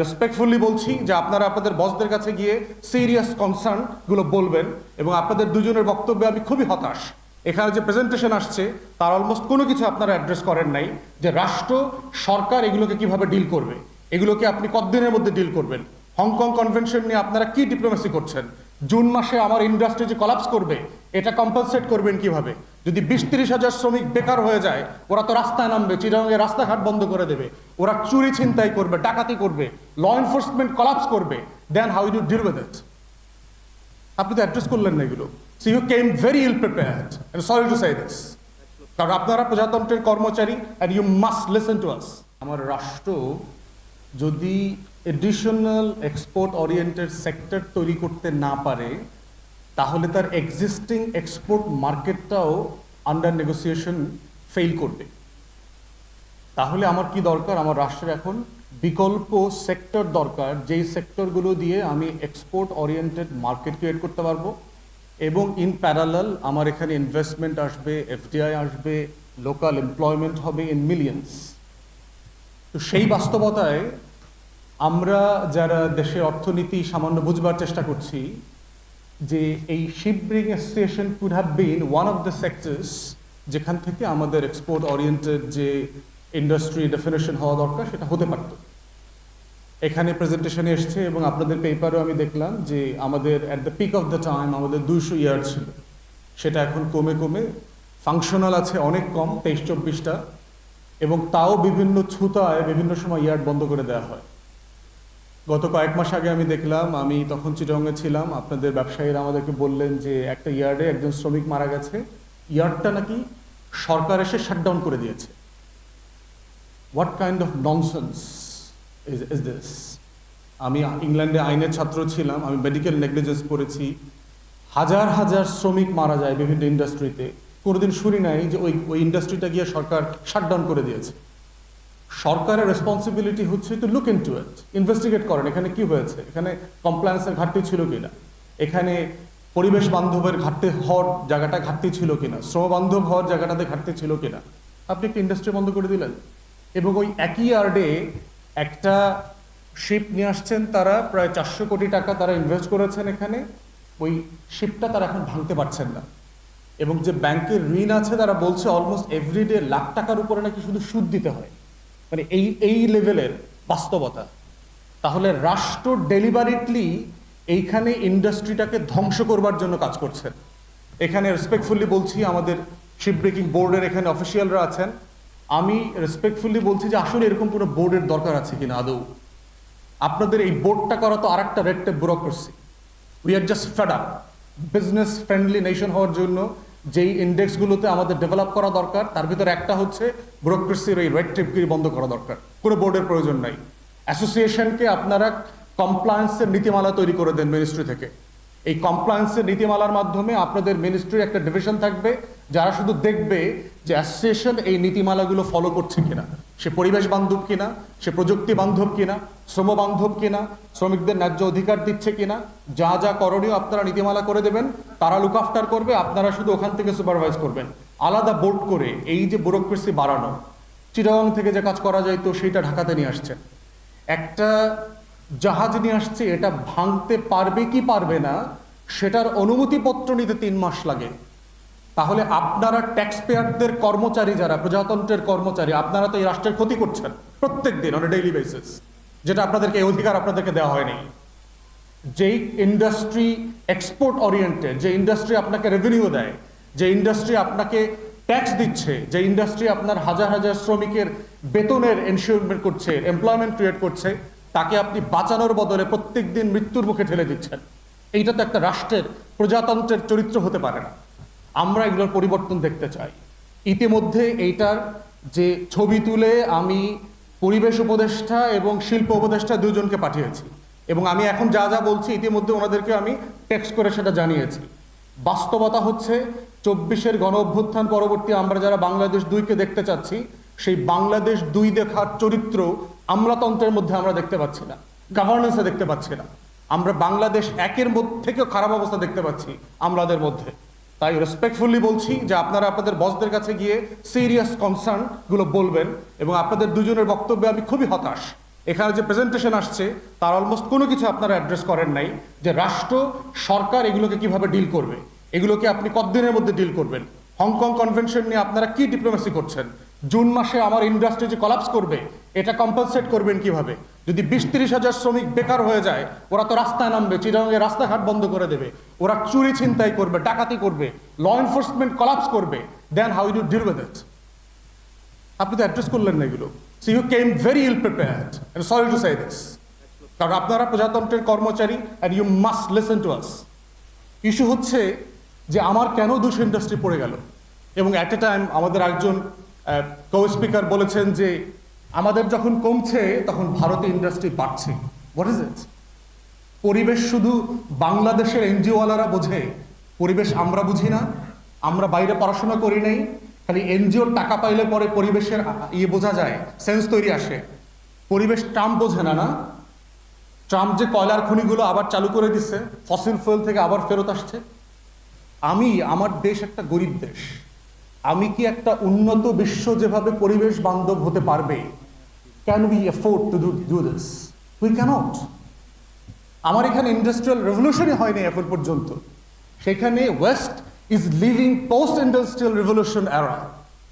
Respectfully বলছি যে আপনারা আপনাদের বসদের কাছে গিয়ে সিরিয়াস কনসার্নগুলো বলবেন এবং আপনাদের দুজনের বক্তব্যে আমি খুবই হতাশ। এখানে যে প্রেজেন্টেশন আসছে, তার অলমোস্ট কোনো কিছু আপনারা অ্যাড্রেস করেন নাই যে রাষ্ট্র, সরকার এগুলোকে কীভাবে ডিল করবে। এগুলোকে আপনি কতদিনের মধ্যে ডিল করবেন? হংকং কনভেনশন নিয়ে আপনারা কি ডিপ্লোমেসি করছেন? জুন মাসে আমার ইন্ডাস্ট্রি যে কলাপস করবে, এটা কম্পালসেট করবেন কীভাবে? যদি বিশ তিরিশ হাজার শ্রমিক বেকার হয়ে যায়, ওরা তো রাস্তায় নামবে চিরাঙ্গে রাস্তাঘাট বন্ধ করে দেবে, ওরা চুরি ছিনতাই করবে, ডাকাতি করবে ল এনফোর্সমেন্ট কলাপস করবে then how you deal with it আপনি তো অ্যাড্রেস করলেন না এগুলো। See you came very ill prepared sorry to say this কারণ আপনারা প্রজাতন্ত্রের কর্মচারী and you must listen to us আমার রাষ্ট্র যদি এডিশনাল এক্সপোর্ট ওরিয়েন্টেড সেক্টর তৈরি করতে না পারে, তাহলে তার এক্সিস্টিং এক্সপোর্ট মার্কেটটাও আন্ডার নেগোসিয়েশন ফেল করবে। তাহলে আমার কি দরকার? আমার রাষ্ট্রের এখন বিকল্প সেক্টর দরকার, যেই সেক্টরগুলো দিয়ে আমি এক্সপোর্ট ওরিয়েন্টেড মার্কেট ক্রিয়েট করতে পারব। এবং ইন প্যারালাল আমার এখানে ইনভেস্টমেন্ট আসবে এফডিআই আসবে লোকাল এমপ্লয়মেন্ট হবে ইন মিলিয়ন্স তো সেই বাস্তবতায় আমরা যারা দেশের অর্থনীতি সামান্য বুঝবার চেষ্টা করছি, যে এই shipbreaking association could have been one of the sectors যেখান থেকে আমাদের এক্সপোর্ট ওরিয়েন্টেড যে ইন্ডাস্ট্রি ডেফিনেশন হওয়া দরকার, সেটা হতে পারত। এখানে প্রেজেন্টেশনে এসছে এবং আপনাদের পেপারও আমি দেখলাম যে আমাদের at the peak of the time আমাদের দুইশো ইয়ার ছিল। সেটা এখন কমে কমে ফাংশনাল আছে অনেক কম, তেইশ চব্বিশটা, এবং তাও বিভিন্ন ছুতায় বিভিন্ন সময় ইয়ার্ড বন্ধ করে দেওয়া হয়। গত কয়েক মাস আগে আমি দেখলাম, আমি তখন চিটংয়ে ছিলাম। আপনাদের ব্যবসায়ীরা আমাদেরকে বললেন যে একটা ইয়ার্ডে একজন শ্রমিক মারা গেছে। ইয়ার্ডটা নাকি সরকার এসে শাটডাউন করে দিয়েছে। What kind of nonsense is is this আমি ইংল্যান্ডে আইনের ছাত্র ছিলাম, আমি মেডিকেল নেগলিজেন্স পড়েছি। হাজার হাজার শ্রমিক মারা যায় বিভিন্ন ইন্ডাস্ট্রিতে কোনোদিন শুনি নাই যে ওই ওই ইন্ডাস্ট্রিটা গিয়ে সরকার শাটডাউন করে দিয়েছে। সরকারের রেসপন্সিবিলিটি হচ্ছে to look into it investigate করেন, এখানে কি হয়েছে, এখানে কমপ্লায়েন্সের ঘাটতি ছিল কিনা, এখানে পরিবেশ বান্ধবের ঘাটতি হওয়ার জায়গাটা ঘাটতি ছিল কিনা, শ্রম বান্ধব হওয়ার জায়গাটাতে ঘাটতি ছিল কিনা, আপনি একটা ইন্ডাস্ট্রি বন্ধ করে দিলেন, এবং ওই একই ইয়ার্ডে একটা শিপ নিয়ে আসছেন তারা, প্রায় চারশো কোটি টাকা তারা ইনভেস্ট করেছেন এখানে, ওই শিপটা তারা এখন ভাঙতে পারছেন না, এবং যে ব্যাংকের ঋণ আছে তারা বলছে অলমোস্ট এভরিডে লাখ টাকার উপরে নাকি শুধু সুদ দিতে হয়। মানে এই এই লেভেলের বাস্তবতা। তাহলে রাষ্ট্র ডেলিভারিটলি এইখানে ইন্ডাস্ট্রিটাকে ধ্বংস করবার জন্য কাজ করছে। এখানে রেসপেক্টফুলি বলছি, আমাদের শিপ ব্রেকিং বোর্ডের এখানে অফিসিয়ালরা আছেন। আমি রেসপেক্টফুলি বলছি যে আসলে এরকম কোনো বোর্ডের দরকার আছে কিনা আদৌ। আপনাদের এই বোর্ডটা করা তো আরেকটা red tape bureaucracy we are just fed business friendly nation হওয়ার জন্য যেই ইন্ডেক্সগুলোতে আমাদের ডেভেলপ করা দরকার, তার ভিতরে একটা হচ্ছে ব্যুরোক্রেসির এই রেড টেপগিরি বন্ধ করা দরকার। কোনো বোর্ডের প্রয়োজন নাই। অ্যাসোসিয়েশনকে আপনারা কমপ্লায়েন্সের নীতিমালা তৈরি করে দেন মিনিস্ট্রি থেকে। এই কমপ্লায়েন্সের নীতিমালার মাধ্যমে আপনাদের মিনিস্ট্রির একটা ডিভিশন থাকবে, যারা শুধু দেখবে যে অ্যাসোসিয়েশন এই নীতিমালাগুলো ফলো করছে কিনা। সে পরিবেশ বান্ধব কিনা, সে প্রযুক্তি বান্ধব কিনা, শ্রম বান্ধব কিনা, শ্রমিকদের ন্যায্য অধিকার দিচ্ছে কিনা, যা যা করণীয় আপনারা নীতিমালা করে দেবেন, তারা লুক আফটার করবে, আপনারা শুধু ওখান থেকে সুপারভাইজ করবেন। আলাদা বোর্ড করে এই যে ব্যুরোক্রেসি বাড়ানো, চিটাগাং থেকে যে কাজ করা যায় তো সেইটা ঢাকাতে নিয়ে আসছে। একটা জাহাজ নিয়ে আসছে, এটা ভাঙতে পারবে কি পারবে না, সেটার অনুমতিপত্র নিতে তিন মাস লাগে। তাহলে আপনারা ট্যাক্স পেয়ারদের কর্মচারী যারা, প্রজাতন্ত্রের কর্মচারী, আপনারা তো এই রাষ্ট্রের ক্ষতি করছেন প্রত্যেক দিন অন ডেইলি বেসিস যেটা আপনাদেরকে এই অধিকার আপনাদেরকে দেওয়া হয়নি। যেই ইন্ডাস্ট্রি এক্সপোর্ট ওরিয়েন্টেড যে ইন্ডাস্ট্রি আপনাকে রেভিনিউ দেয়, যে ইন্ডাস্ট্রি আপনাকে ট্যাক্স দিচ্ছে, যে ইন্ডাস্ট্রি আপনার হাজার হাজার শ্রমিকের বেতনের এনশিওরমেন্ট করছে এমপ্লয়মেন্ট ক্রিয়েট করছে, তাকে আপনি বাঁচানোর বদলে প্রত্যেক দিন মৃত্যুর মুখে ঠেলে দিচ্ছেন। এইটা তো একটা রাষ্ট্রের, প্রজাতন্ত্রের চরিত্র হতে পারে না। আমরা এগুলোর পরিবর্তন দেখতে চাই। ইতিমধ্যে এইটার যে ছবি তুলে আমি পরিবেশ উপদেষ্টা এবং শিল্প উপদেষ্টা দুজনকে পাঠিয়েছি এবং আমি এখন যা যা বলছি ইতিমধ্যে ওনাদেরকে আমি টেক্সট করে সেটা জানিয়েছি। বাস্তবতা হচ্ছে চব্বিশের গণ অভ্যুত্থান পরবর্তী আমরা যারা বাংলাদেশ দুইকে দেখতে চাচ্ছি, সেই বাংলাদেশ দুই দেখার চরিত্র আমলাতন্ত্রের মধ্যে আমরা দেখতে পাচ্ছি না গভর্নেন্সে দেখতে পাচ্ছি না। আমরা বাংলাদেশ একের মধ্যে থেকেও খারাপ অবস্থা দেখতে পাচ্ছি আমলাদের মধ্যে। তাই রেসপেক্টফুলি বলছি যে আপনারা আপনাদের বসদের কাছে গিয়ে সিরিয়াস কনসার্নগুলো বলবেন এবং আপনাদের দুজনের বক্তব্যে আমি খুবই হতাশ। এখানে যে প্রেজেন্টেশন আসছে, তার অলমোস্ট কোনো কিছু আপনারা অ্যাড্রেস করেন নাই যে রাষ্ট্র, সরকার এগুলোকে কীভাবে ডিল করবে? এগুলোকে আপনি কতদিনের মধ্যে ডিল করবেন? হংকং কনভেনশন নিয়ে আপনারা কি ডিপ্লোমেসি করছেন? জুন মাসে আমার ইন্ডাস্ট্রি যে কলাপস করবে, এটা কম্পালসেট করবেন কীভাবে? যদি বিশ তিরিশ হাজার শ্রমিক বেকার হয়ে যায়, ওরা তো রাস্তায় নামবে চিরাঙ্গে রাস্তাঘাট বন্ধ করে দেবে, ওরা চুরি ছিনতাই করবে, ডাকাতি করবে ল এনফোর্সমেন্ট কলাপস করবে then how you deal with it আপনি তো অ্যাড্রেস করলেন না এগুলো। So you came very ill prepared sorry to say this কারণ আপনারা প্রজাতন্ত্রের কর্মচারী and you must listen to us issue হচ্ছে যে আমার কেন দুশো ইন্ডাস্ট্রি পড়ে গেল? এবং অ্যাট এ টাইম আমাদের একজন কো স্পিকার বলেছেন যে আমাদের যখন কমছে, তখন ভারতে ইন্ডাস্ট্রি বাড়ছে। ইজ ইট পরিবেশ শুধু বাংলাদেশের এনজিওওয়ালারা বোঝে, পরিবেশ আমরা বুঝি না, আমরা বাইরে পড়াশোনা করি নাই, খালি এনজিওর টাকা পাইলে পরে পরিবেশের ইয়ে বোঝা যায় সেন্স তৈরি আসে। পরিবেশ ট্রাম্প বোঝে না না? ট্রাম্প যে কয়লার খনিগুলো আবার চালু করে দিচ্ছে ফসিল ফুয়েল থেকে আবার ফেরত আসছে। আমি, আমার দেশ একটা গরিব দেশ। আমি কি একটা উন্নত বিশ্ব যেভাবে পরিবেশ বান্ধব হতে পারবে can we afford to do this we can't আমার এখানে ইন্ডাস্ট্রিয়াল রেভলিউশনই হয়নি এখন পর্যন্ত সেখানে west is living post industrial revolution এরা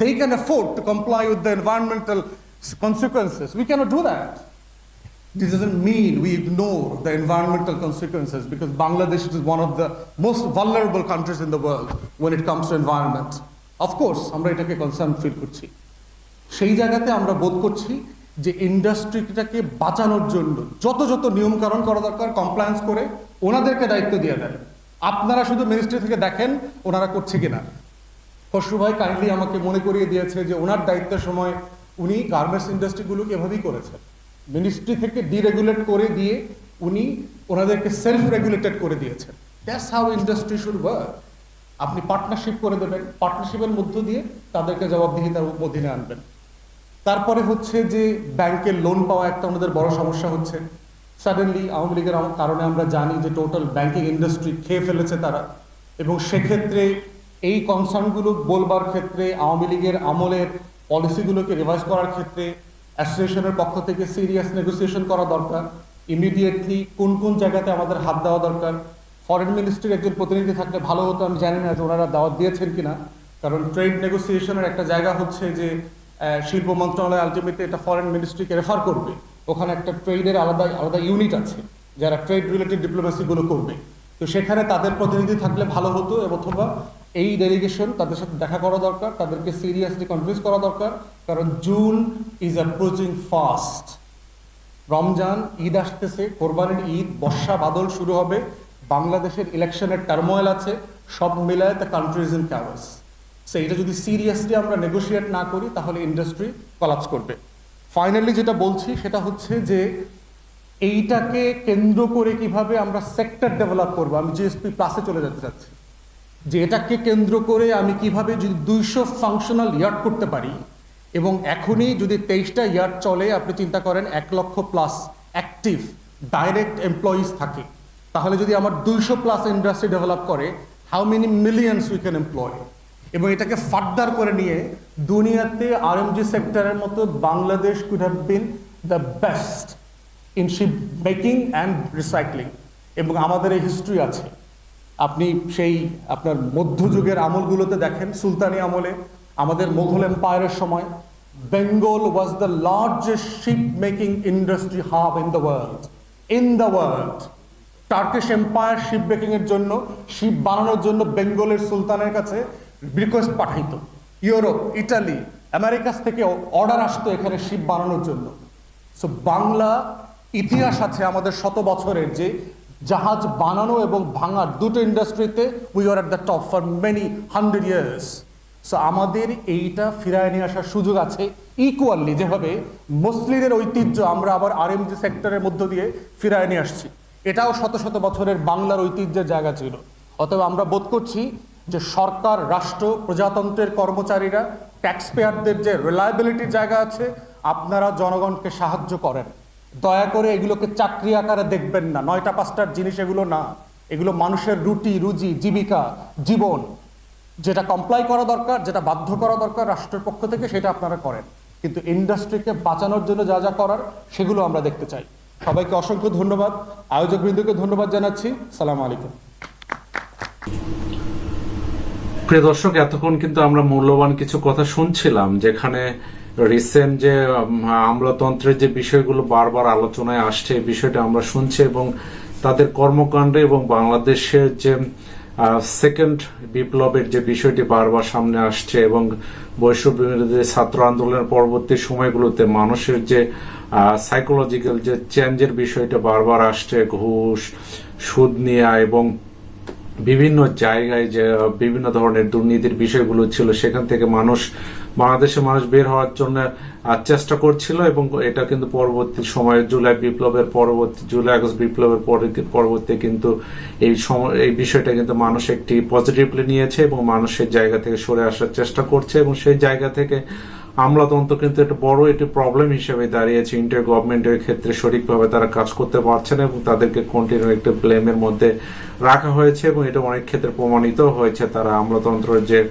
they can afford to comply with the environmental consequences. We cannot do that. This doesn't mean we ignore the environmental consequences because Bangladesh is one of the most vulnerable countries in the world when it comes to environment. Course, আমরা এটাকে concern feel করছি। সেই জায়গাতে আমরা বোধ করছি যে ইন্ডাস্ট্রিটাকে বাঁচানোর জন্য যত যত নিয়মকানুন করা দরকার কমপ্লায়েন্স করে ওনাদেরকে দায়িত্ব দিয়ে দেন। আপনারা শুধু মিনিস্ট্রি থেকে দেখেন ওনারা করছে কিনা। খসরু ভাই কাইন্ডলি আমাকে মনে করিয়ে দিয়েছে যে ওনার দায়িত্বের সময় উনি গার্মেন্টস ইন্ডাস্ট্রিগুলোকে এভাবেই করেছেন। মিনিস্ট্রি থেকে ডিরেগুলেট করে দিয়ে উনি ওনাদেরকে সেলফ রেগুলেটেড করে দিয়েছেন। That's how industry should work আপনি পার্টনারশিপ করে দেবেন। পার্টনারশিপের মধ্য দিয়ে তাদেরকে জবাবদিহিতার অধীনে আনবেন। তারপরে হচ্ছে যে ব্যাংকের লোন পাওয়া একটা ওনাদের বড় সমস্যা হচ্ছে। সাডেনলি আওয়ামী লীগের কারণে আমরা জানি যে টোটাল ব্যাংকিং ইন্ডাস্ট্রি খেয়ে ফেলেছে তারা। এবং সেক্ষেত্রে এই কনসার্নগুলো বলবার ক্ষেত্রে, আওয়ামী লীগের আমলের পলিসিগুলোকে রিভাইজ করার ক্ষেত্রে অ্যাসোসিয়েশনের পক্ষ থেকে সিরিয়াস নেগোসিয়েশন করা দরকার। ইমিডিয়েটলি কোন কোন জায়গাতে আমাদের হাত দেওয়া দরকার? ফরেন মিনিস্ট্রির একজন প্রতিনিধি থাকলে ভালো হতো, আমি জানি না যে ওনারা দাওয়াত দিয়েছেন কিনা। কারণ ট্রেড নেগোসিয়েশনের একটা জায়গা হচ্ছে যে শিল্প মন্ত্রণালয় আলটিমেটলি এটা ফরেন মিনিস্ট্রিকে রেফার করবে। ওখানে একটা ট্রেডের আলাদা আলাদা ইউনিট আছে, যারা ট্রেড রিলেটেড ডিপ্লোমেসিগুলো করবে। তো সেখানে তাদের প্রতিনিধি থাকলে ভালো হতো অথবা এই ডেলিগেশন তাদের সাথে দেখা করা দরকার, তাদেরকে সিরিয়াসলি কনভিন্স করা দরকার। কারণ June is approaching fast Ramzan, Eid আসতেছে, কোরবানির ঈদ, বর্ষা, বাদল শুরু হবে। বাংলাদেশের ইলেকশনের টার্মোয়েল আছে, সব মিলায় the country is in chaos so এটা যদি সিরিয়াসলি আমরা নেগোশিয়েট না করি, তাহলে ইন্ডাস্ট্রি কলাপস করবে। ফাইনালি যেটা বলছি, সেটা হচ্ছে যে এইটাকে কেন্দ্র করে কীভাবে আমরা সেক্টর ডেভেলপ করব, আমি জিএসপি প্লাসে চলে যেতে চাচ্ছি। যে এটাকে কেন্দ্র করে আমি কীভাবে যদি দুইশো ফাংশনাল ইয়ার্ড করতে পারি, এবং এখনই যদি তেইশটা ইয়ার্ড চলে, আপনি চিন্তা করেন, এক লক্ষ প্লাস অ্যাক্টিভ ডাইরেক্ট এমপ্লয়িজ থাকে। তাহলে যদি আমার দুইশো প্লাস ইন্ডাস্ট্রি ডেভেলপ করে how many millions we can employ এবং এটাকে ফার্দার করে নিয়ে দুনিয়াতে আরএমজি সেক্টরের মতো Bangladesh could have been the best in ship making and recycling এবং আমাদের এই হিস্ট্রি আছে। আপনি সেই আপনার মধ্যযুগের আমলগুলোতে দেখেন, সুলতানি আমলে, আমাদের মোঘল এম্পায়ারের সময় Bengal was the largest ship making industry hub in the world in the world Turkish empire ship making এর জন্য শিপ বানানোর জন্য বেঙ্গলের সুলতানের কাছে রিকোয়েস্ট পাঠাইত। ইউরোপ ইটালি আমেরিকাস থেকে অর্ডার আসতো এখানে শিপ বানানোর জন্য। সো বাংলা ইতিহাস আছে আমাদের শত বছরের যে জাহাজ বানানো এবং ভাঙার দুটো ইন্ডাস্ট্রিতে we are at the top for many hundred years so আমাদের এইটা ফিরায় নিয়ে আসার সুযোগ আছে ইকুয়ালি যেভাবে মুসলিমের ঐতিহ্য আমরা আবার আরএমজি সেক্টরের মধ্য দিয়ে ফিরায় নিয়ে আসছি। এটাও শত শত বছরের বাংলার ঐতিহ্যের জায়গা ছিল। অতএব আমরা বোধ করছি যে সরকার, রাষ্ট্র, প্রজাতন্ত্রের কর্মচারীরা ট্যাক্স পেয়ারদের যে রিলায়েবিলিটির জায়গা আছে, আপনারা জনগণকে সাহায্য করেন। দয়া করে এগুলোকে চাকরি আকারে দেখবেন না। নয়টা, পাঁচটার জিনিস এগুলো না। এগুলো মানুষের রুটি, রুজি, জীবিকা, জীবন। যেটা কমপ্লাই করা দরকার, যেটা বাধ্য করা দরকার রাষ্ট্রের পক্ষ থেকে, সেটা আপনারা করেন। কিন্তু ইন্ডাস্ট্রিকে বাঁচানোর জন্য যা যা করার, সেগুলো আমরা দেখতে চাই। সবাইকে অসংখ্য ধন্যবাদ। আয়োজক আয়োজকবৃন্দকে ধন্যবাদ জানাচ্ছি। সালাম আলাইকুম। প্রিয় দর্শক, এতক্ষণ কিন্তু আমরা মূল্যবান কিছু কথা শুনছিলাম, যেখানে রিসেন্ট যে আমলাতন্ত্রের যে বিষয়গুলো বারবার আলোচনায় আসছে, এই বিষয়টা আমরা শুনছি এবং তাদের কর্মকাণ্ডে এবং বাংলাদেশের যে সেকেন্ড বিপ্লবের যে বিষয়টি বারবার সামনে আসছে এবং বৈশ্ব বিরোধী ছাত্র আন্দোলনের পরবর্তী সময়গুলোতে মানুষের যে সাইকোলজিক্যাল যে চেঞ্জের বিষয়টা বারবার আসছে, ঘুষ, সুদ নেওয়া এবং বিভিন্ন জায়গায় যে বিভিন্ন ধরনের দুর্নীতির বিষয়গুলো ছিল, সেখান থেকে মানুষ, বাংলাদেশের মানুষ বের হওয়ার জন্য চেষ্টা করছিল এবং এটা কিন্তু পরবর্তী সময়ে, জুলাই বিপ্লবের পরবর্তী, জুলাই আগস্ট বিপ্লবের পরে পরবর্তী কিন্তু এই সময় এই বিষয়টা কিন্তু মানুষ একটি পজিটিভলি নিয়েছে এবং মানুষের জায়গা থেকে সরে আসার চেষ্টা করছে এবং সেই জায়গা থেকে আমলাতন্ত্র কিন্তু একটা বড় একটি প্রবলেম হিসেবে দাঁড়িয়েছে। ইন্টার গভর্নমেন্টের ক্ষেত্রে সঠিকভাবে তারা কাজ করতে পারছে না এবং তাদেরকে কন্টিনিউ একটা ব্লেমের মধ্যে রাখা হয়েছে এবং এটা অনেক ক্ষেত্রে প্রমাণিত হয়েছে। তারা আমলাতন্ত্রের যে,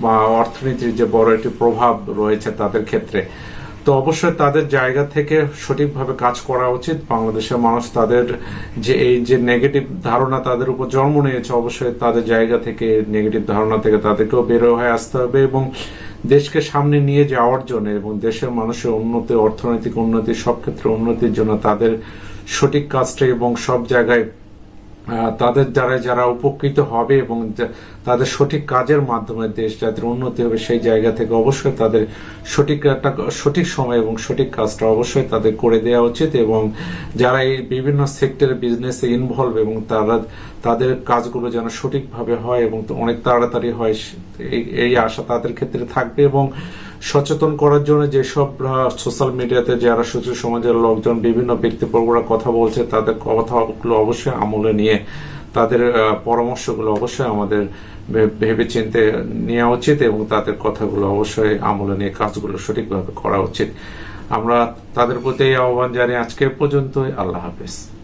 বা অর্থনীতির যে বড় একটি প্রভাব রয়েছে তাদের ক্ষেত্রে। তো অবশ্যই তাদের জায়গা থেকে সঠিকভাবে কাজ করা উচিত। বাংলাদেশের মানুষ তাদের যে, এই যে নেগেটিভ ধারণা তাদের উপর জন্ম নিয়েছে, অবশ্যই তাদের জায়গা থেকে নেগেটিভ ধারণা থেকে তাদেরকেও বেরো হয়ে আসতে হবে এবং দেশকে সামনে নিয়ে যাওয়ার জন্য এবং দেশের মানুষের উন্নতি, অর্থনৈতিক উন্নতি, সব ক্ষেত্রে উন্নতির জন্য তাদের সঠিক কাজটা এবং সব জায়গায় তাদের দ্বারা যারা উপকৃত হবে এবং তাদের সঠিক কাজের মাধ্যমে দেশ যাদের উন্নতি হবে, সেই জায়গা থেকে অবশ্যই তাদের সঠিক সঠিক সময় এবং সঠিক কাজটা অবশ্যই তাদের করে দেওয়া উচিত এবং যারা এই বিভিন্ন সেক্টরে বিজনেসে ইনভলভ এবং তারা, তাদের কাজগুলো যেন সঠিকভাবে হয় এবং অনেক তাড়াতাড়ি হয় এই আশা তাদের ক্ষেত্রে থাকবে এবং সচেতন করার জন্য যেসব সোশ্যাল মিডিয়াতে যারা সুস্থ সমাজের লোকজন, বিভিন্ন ব্যক্তিবর্গরা কথা বলছে, তাদের কথাগুলো অবশ্যই আমলে নিয়ে তাদের পরামর্শগুলো অবশ্যই আমাদের ভেবে চিনতে নেওয়া উচিত এবং তাদের কথাগুলো অবশ্যই আমলে নিয়ে কাজগুলো সঠিকভাবে করা উচিত। আমরা তাদের প্রতি আহ্বান জানিয়ে আজকে পর্যন্তই। আল্লাহ হাফেজ।